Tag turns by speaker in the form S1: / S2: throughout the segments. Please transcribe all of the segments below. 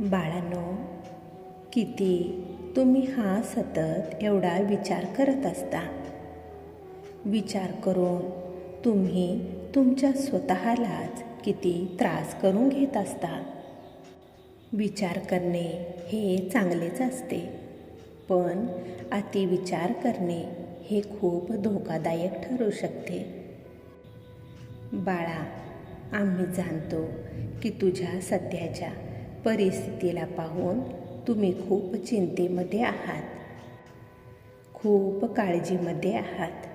S1: बाळांनो किती तुम्ही हा सतत एवढा विचार करत असता? विचार करून तुम्ही तुमच्या स्वतःलाच किती त्रास करून घेत असता? विचार करणे हे चांगलेच असते पण अतिविचार करणे हे खूप धोकादायक ठरू शकते. बाळा आम्ही जाणतो की तुझ्या सध्याच्या परिस्थितीला पाहून तुम्ही खूप चिंतेमध्ये आहात. खूप काळजीमध्ये आहात.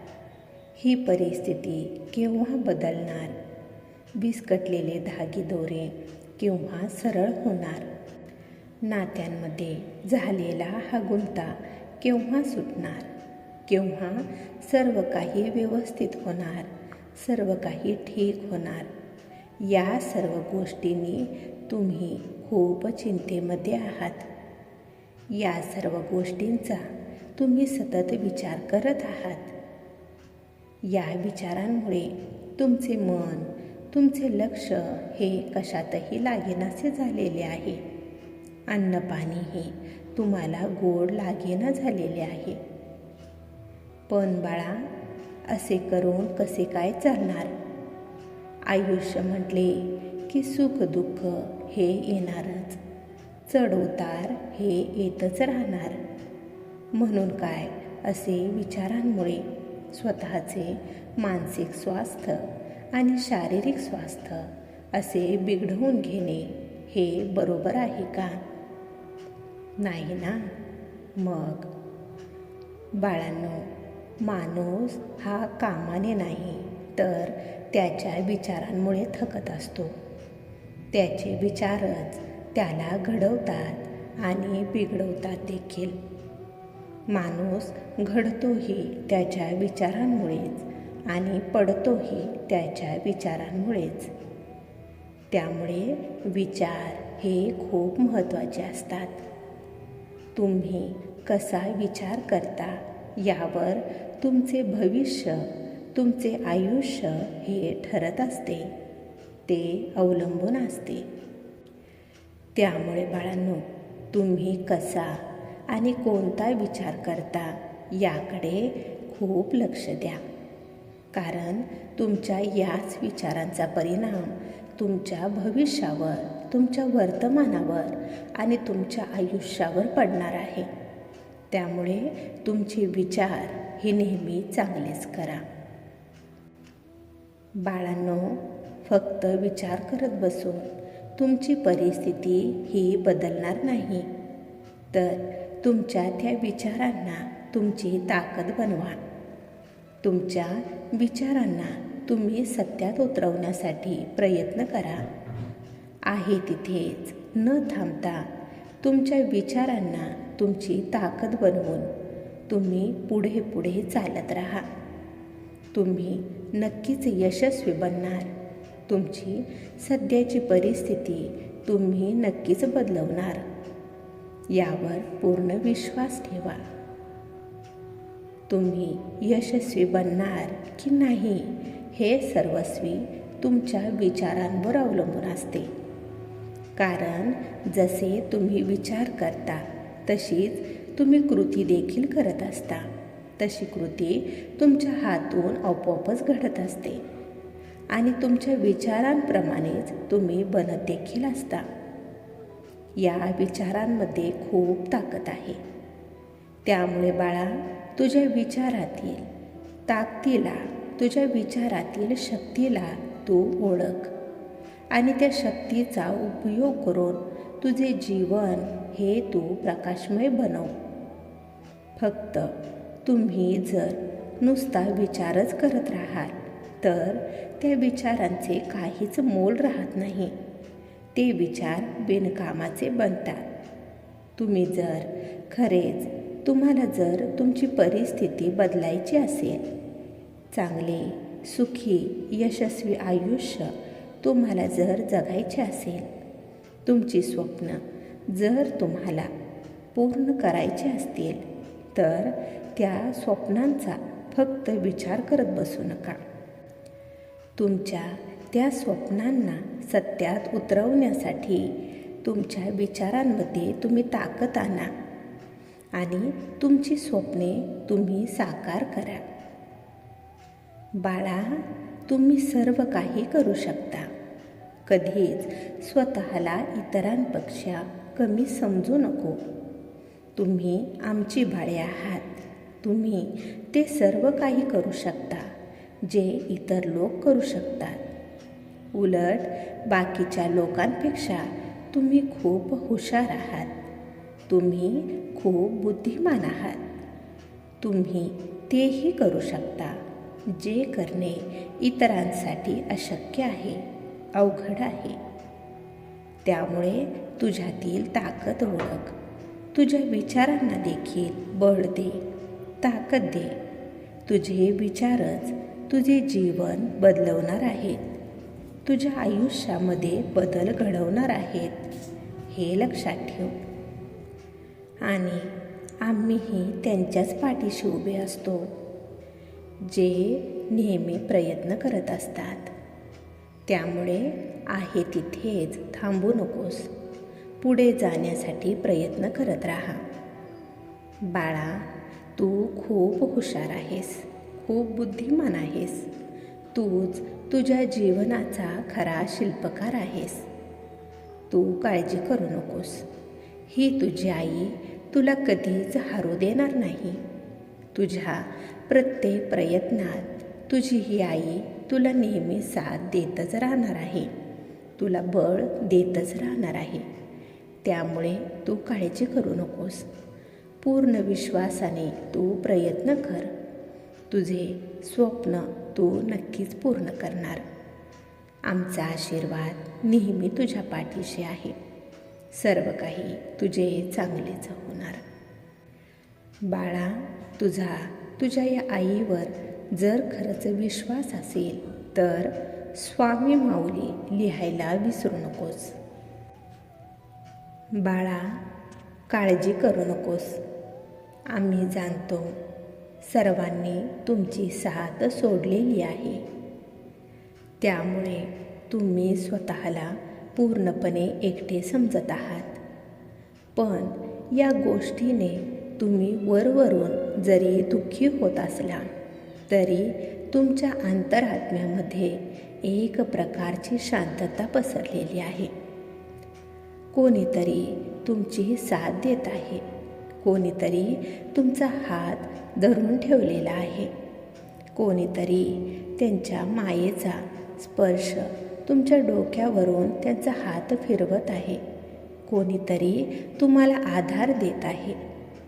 S1: ही परिस्थिती केव्हा बदलणार? विस्कटलेले धागेदोरे केव्हा सरळ होणार? नात्यांमध्ये झालेला हा गुंता केव्हा सुटणार? केव्हा सर्व काही व्यवस्थित होणार? सर्व काही ठीक होणार? या सर्व गोष्टींनी तुम्ही खूप चिंतेमध्ये आहात. या सर्व गोष्टींचा तुम्ही सतत विचार करत आहात. या विचारांमुळे तुमचे मन तुमचे लक्ष हे कशातही लागेनासे झालेले आहे. अन्नपाणी हे तुम्हाला गोड लागेना झालेले आहे. पण बाळा असे करून कसे काय चालणार? आयुष्य म्हटले की सुख दुःख हे येणारच. चढ उतार हे येतच राहणार. म्हणून काय? असे विचारांमुळे स्वतःचे मानसिक स्वास्थ्य आणि शारीरिक स्वास्थ्य असे बिघडवून घेणे हे बरोबर आहे का? नाही ना? मग? बाळांनो माणूस हा कामाने नाही तर त्याच्या विचारांमुळे थकत असतो. त्याचे विचारच त्याला घडवतात आणि बिघडवतात देखील. माणूस घडतोही त्याच्या विचारांमुळेच आणि पडतोही त्याच्या विचारांमुळेच. त्यामुळे विचार हे खूप महत्त्वाचे असतात. तुम्ही कसा विचार करता यावर तुमचे भविष्य तुमचे आयुष्य हे ठरत असते. ते अवलंबून असते. त्यामुळे बाळांनो तुम्ही कसा आणि कोणता विचार करता याकडे खूप लक्ष द्या. कारण तुमच्या याच विचारांचा परिणाम तुमच्या भविष्यावर तुमच्या वर्तमानावर आणि तुमच्या आयुष्यावर पडणार आहे. त्यामुळे तुमचे विचार हे नेहमी चांगलेच करा. बाळांनो फक्त विचार करत बसून तुमची परिस्थिती ही बदलणार नाही. तर तुमच्या त्या विचारांना तुमची ताकद बनवा. तुमच्या विचारांना तुम्ही सत्यात उतरवण्यासाठी प्रयत्न करा. आहे तिथेच न थांबता तुमच्या विचारांना तुमची ताकद बनवून तुम्ही पुढे पुढे चालत राहा. तुम्ही नक्कीच यशस्वी बनणार. तुमची सध्याची परिस्थिती तुम्ही नक्कीच बदलवणार. यावर पूर्ण विश्वास ठेवा. तुम्ही यशस्वी बनणार की नाही हे सर्वस्वी तुमच्या विचारांवर अवलंबून असते. कारण जसे तुम्ही विचार करता तशीच तुम्ही कृती देखील करत असता. तशी कृती तुमच्या हातून आपोआपच घडत असते. आणि तुमच्या विचारांप्रमाणेच तुम्ही बनत देखील असता. या विचारांमध्ये खूप ताकद आहे. त्यामुळे बाळा तुझ्या विचारातील ताकदीला तुझ्या विचारातील शक्तीला तू ओळख आणि त्या शक्तीचा उपयोग करून तुझे जीवन हे तू प्रकाशमय बनव. फक्त तुम्ही जर नुसता विचारच करत राहाल तर त्या विचारांचे काहीच मोल राहत नाही. ते विचार बिनकामाचे बनतात. तुम्ही जर खरेच तुम्हाला जर तुमची परिस्थिती बदलायची असेल चांगले सुखी यशस्वी आयुष्य तुम्हाला जर जगायचे असेल तुमची स्वप्न जर तुम्हाला पूर्ण करायचे असतील तर त्या स्वप्नांचा फक्त विचार करत बसू नका. तुमच्या त्या स्वप्नांना सत्यात उतरवण्यासाठी तुमच्या विचारांमध्ये तुम्ही ताकद आणा आणि तुमची स्वप्ने तुम्ही साकार करा. बाळा तुम्ही सर्व काही करू शकता. कधीच स्वतःला इतरांपेक्षा कमी समजू नको. तुम्ही आमची बाळे आहात. तुम्ही ते सर्व काही करू शकता. जे इतर लोक करू शकतात. उलट बाकीच्या लोकांपेक्षा तुम्ही खूप हुशार आहात. तुम्ही खूप बुद्धिमान आहात. तुम्ही तेही करू शकता जे करणे इतरांसाठी अशक्य आहे अवघड आहे. त्यामुळे तुझ्यातील ताकद ओळख तुझ्या विचारांना देखील बळ दे ताकद दे. तुझे विचारच तुझे जीवन बदलवणार आहेत तुझ्या आयुष्यामध्ये बदल घडवणार आहेत. हे लक्षात ठेव. आणि आम्हीही त्यांच्याच पाठीशी उभे असतो जे नेहमी प्रयत्न करत असतात. त्यामुळे आहे तिथेच थांबू नकोस. पुढे जाण्यासाठी प्रयत्न करत राहा. बाळा तू खूप हुशार आहेस. खूप बुद्धिमान आहेस. तूच तुझ्या जीवनाचा खरा शिल्पकार आहेस. तू काळजी करू नकोस. ही तुझी आई तुला कधीच हारू देणार नाही. तुझ्या प्रत्येक प्रयत्नात तुझी ही आई तुला नेहमी साथ देतच राहणार आहे. तुला बळ देतच राहणार आहे. त्यामुळे तू काळजी करू नकोस. पूर्ण विश्वासाने तू प्रयत्न कर. तुझे स्वप्न तू नक्कीच पूर्ण करणार. आमचा आशीर्वाद नेहमी तुझ्या पाठीशी आहे. सर्व काही तुझे चांगलेच होणार. बाळा तुझा तुझ्या या आईवर जर खरंच विश्वास असेल तर स्वामी माऊली लिहायला विसरू नकोस. बाळा काळजी करू नकोस. आम्ही जाणतो सर्वांनी तुमची साथ सोडलेली आहे. त्यामुळे तुम्ही स्वतःला पूर्णपणे एकटे समजत आहात. पण या गोष्टीने तुम्ही वरवरून जरी दुःखी होत असला तरी तुमच्या अंतरात्म्यामध्ये एक प्रकारची शांतता पसरलेली आहे. कोणीतरी तुमची साथ देत आहे. कोणीतरी तुमचा हात धरून ठेवलेला आहे. कोणीतरी त्यांच्या मायेचा स्पर्श तुमच्या डोक्यावरून त्यांचा हात फिरवत आहे. कोणीतरी तुम्हाला आधार देत आहे.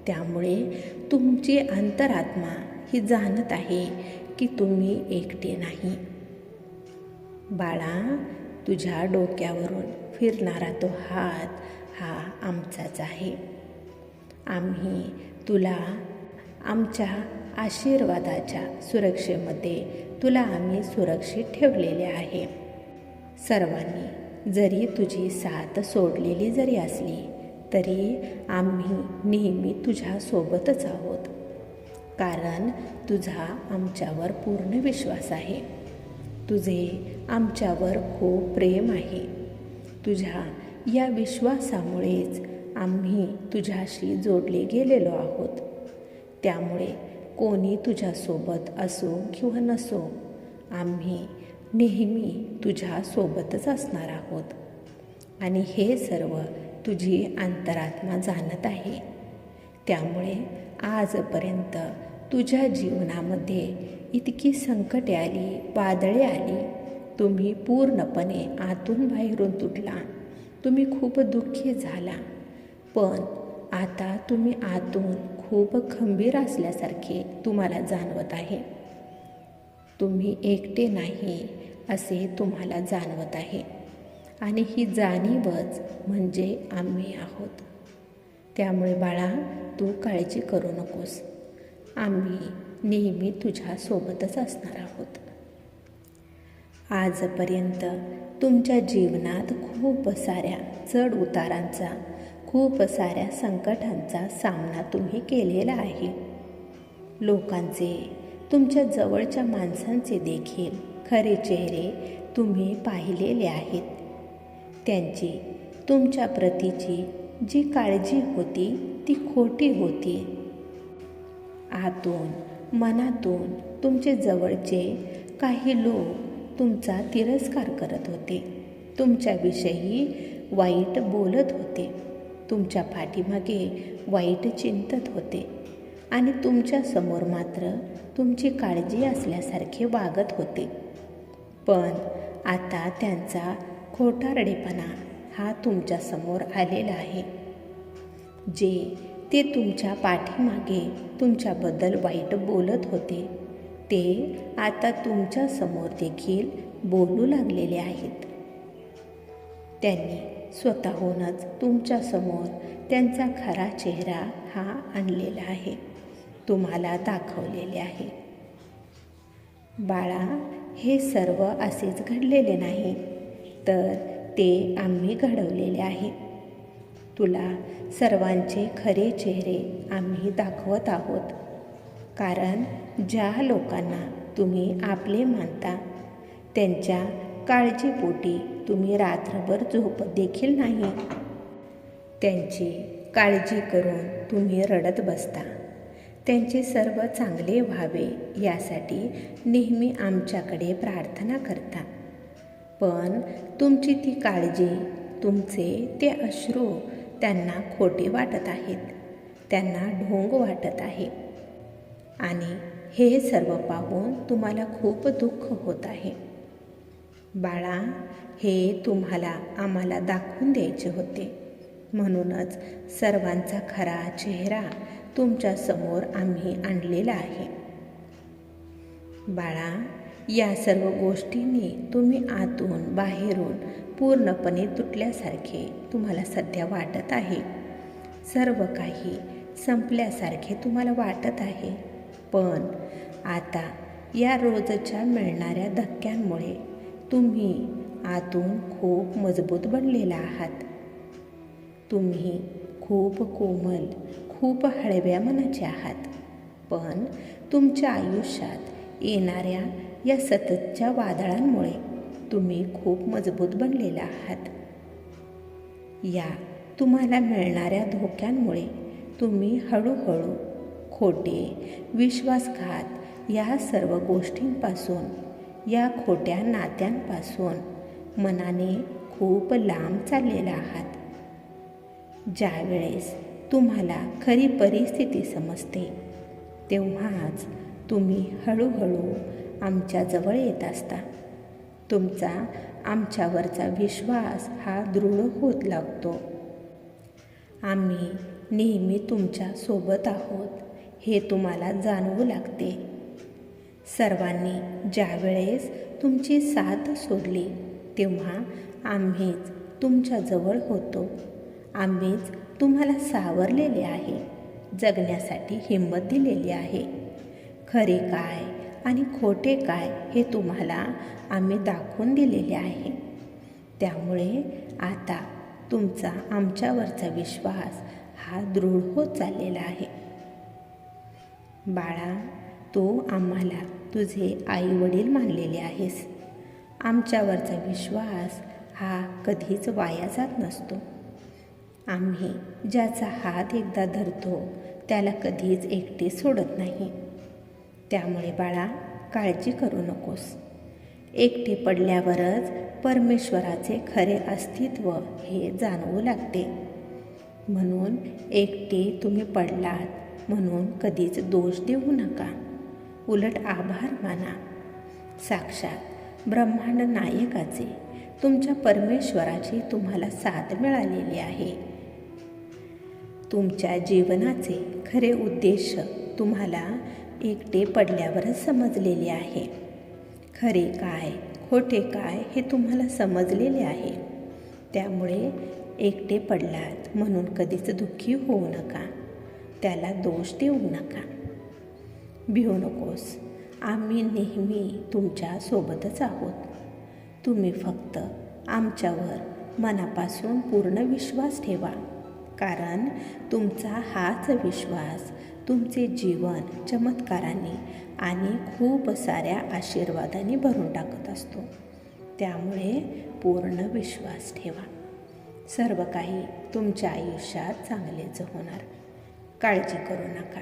S1: त्यामुळे तुमची अंतरात्मा ही जाणत आहे की तुम्ही एकटे नाही. बाळा तुझ्या डोक्यावरून फिरणारा तो हात हा आमचाच आहे. आम्ही तुला आमच्या आशीर्वादाच्या सुरक्षेमध्ये तुला आम्ही सुरक्षित ठेवलेले आहे. सर्वांनी जरी तुझी साथ सोडलेली जरी असली तरी आम्ही नेहमी तुझ्यासोबतच आहोत. कारण तुझा आमच्यावर पूर्ण विश्वास आहे. तुझे आमच्यावर खूप प्रेम आहे. तुझ्या या विश्वासामुळेच आम्ही तुझ्याशी जोडले गेलेलो आहोत. त्यामुळे कोणी तुझ्यासोबत असो किंवा नसो आम्ही नेहमी तुझ्यासोबतच असणार आहोत. आणि हे सर्व तुझी अंतरात्मा जाणत आहे. त्यामुळे आजपर्यंत तुझ्या जीवनामध्ये इतकी संकटे आली वादळे आली. तुम्ही पूर्णपणे आतून बाहेरून तुटला. तुम्ही खूप दुःखी झाला. पण आता तुम्ही आतून खूप खंबीर असल्यासारखे तुम्हाला जाणवत आहे. तुम्ही एकटे नाही असे तुम्हाला जाणवत आहे. आणि ही जाणीवच म्हणजे आम्ही आहोत. त्यामुळे बाळा तू काळजी करू नकोस. आम्ही नेहमी तुझ्यासोबतच असणार आहोत. आजपर्यंत तुमच्या जीवनात खूप साऱ्या चढ उतारांचा खूप साऱ्या संकटांचा सामना तुम्ही केलेला आहे. लोकांचे तुमच्या जवळच्या माणसांचे देखील खरे चेहरे तुम्ही पाहिलेले आहेत. त्यांची तुमच्या प्रतीची जी काळजी होती ती खोटी होती. आतून मनातून तुमचे जवळचे काही लोक तुमचा तिरस्कार करत होते. तुमच्याविषयी वाईट बोलत होते. तुमच्या पाठीमागे वाईट चिंतत होते. आणि तुमच्यासमोर मात्र तुमची काळजी असल्यासारखे वागत होते. पण आता त्यांचा खोटारडेपणा हा तुमच्यासमोर आलेला आहे. जे ते तुमच्या पाठीमागे तुमच्याबद्दल वाईट बोलत होते ते आता तुमच्यासमोर देखील बोलू लागलेले आहेत. त्यांनी स्वतःहूनच तुमच्यासमोर त्यांचा खरा चेहरा हा आणलेला आहे. तुम्हाला दाखवलेले आहे. बाळा हे सर्व असेच घडलेले नाही तर ते आम्ही घडवलेले आहे. तुला सर्वांचे खरे चेहरे आम्ही दाखवत आहोत. कारण ज्या लोकांना तुम्ही आपले मानता त्यांच्या काळजीपोटी तुम्ही रात्रभर झोपत देखील नाही. त्यांची काळजी करून तुम्ही रडत बसता. त्यांचे सर्व चांगले व्हावे यासाठी नेहमी आमच्याकडे प्रार्थना करता. पण तुमची ती काळजी तुमचे ते अश्रू त्यांना खोटे वाटत आहेत. त्यांना ढोंग वाटत आहे. आणि हे सर्व पाहून तुम्हाला खूप दुःख होत आहे. बाळा हे तुम्हाला आम्हाला दाखवून द्यायचे होते. म्हणूनच सर्वांचा खरा चेहरा तुमच्यासमोर आम्ही आणलेला आहे. बाळा या सर्व गोष्टींनी तुम्ही आतून बाहेरून पूर्णपणे तुटल्यासारखे तुम्हाला सध्या वाटत आहे. सर्व काही संपल्यासारखे तुम्हाला वाटत आहे. पण आता या रोजच्या मिळणाऱ्या धक्क्यांमुळे तुम्ही आतून खूप मजबूत बनलेला आहात. तुम्ही खूप कोमल खूप हळव्या मनाचे आहात. पण तुमच्या आयुष्यात येणाऱ्या या सततच्या वादळांमुळे तुम्ही खूप मजबूत बनलेला आहात. या तुम्हाला मिळणाऱ्या धोक्यांमुळे तुम्ही हळूहळू खोटे विश्वासघात या सर्व गोष्टींपासून या खोट्या नात्यांपासून मनाने खूप लांब चाललेला आहात. ज्यावेळेस तुम्हाला खरी परिस्थिती समजते तेव्हाच तुम्ही हळूहळू आमच्याजवळ येत असता. तुमचा आमच्यावरचा विश्वास हा दृढ होत लागतो. आम्ही नेहमी तुमच्यासोबत आहोत हे तुम्हाला जाणवू लागते. सर्वांनी ज्यावेळेस तुमची साथ सोडली तेव्हा आम्हीच तुमच्याजवळ होतो. आम्हीच तुम्हाला सावरलेले आहे जगण्यासाठी हिंमत दिलेली आहे. खरे काय आणि खोटे काय हे तुम्हाला आम्ही दाखवून दिलेले आहे. त्यामुळे आता तुमचा आमच्यावरचा विश्वास हा दृढ होत चाललेला आहे. बाळा तू आम्हाला तुझे आई वडील मानलेले आहेस. आमच्यावरचा विश्वास हा कधीच वाया जात नसतो. आम्ही ज्याचा हात एकदा धरतो त्याला कधीच एकटे सोडत नाही. त्यामुळे बाळा काळजी करू नकोस. एकटे पडल्यावरच परमेश्वराचे खरे अस्तित्व हे जाणवू लागते. म्हणून एकटे तुम्ही पडलात म्हणून कधीच दोष देऊ नका. उलट आभार माना. साक्षात ब्रह्मांड नायकाचे तुमच्या परमेश्वराची तुम्हाला साथ मिळालेली आहे. तुमच्या जीवनाचे खरे उद्देश तुम्हाला एकटे पडल्यावरच समजलेले आहे. खरे काय खोटे काय हे तुम्हाला समजलेले आहे. त्यामुळे एकटे पडलात म्हणून कधीच दुःखी होऊ नका. त्याला दोष देऊ नका. भिवू नकोस. आम्ही नेहमी तुमच्या सोबतच आहोत. तुम्ही फक्त आमच्यावर मनापासून पूर्ण विश्वास ठेवा. कारण तुमचा हाच विश्वास तुमचे जीवन चमत्कारांनी आणि खूप साऱ्या आशीर्वादांनी भरून टाकत असतो. त्यामुळे पूर्ण विश्वास ठेवा. सर्व काही तुमच्या आयुष्यात चांगलेच होणार. काळजी करू नका.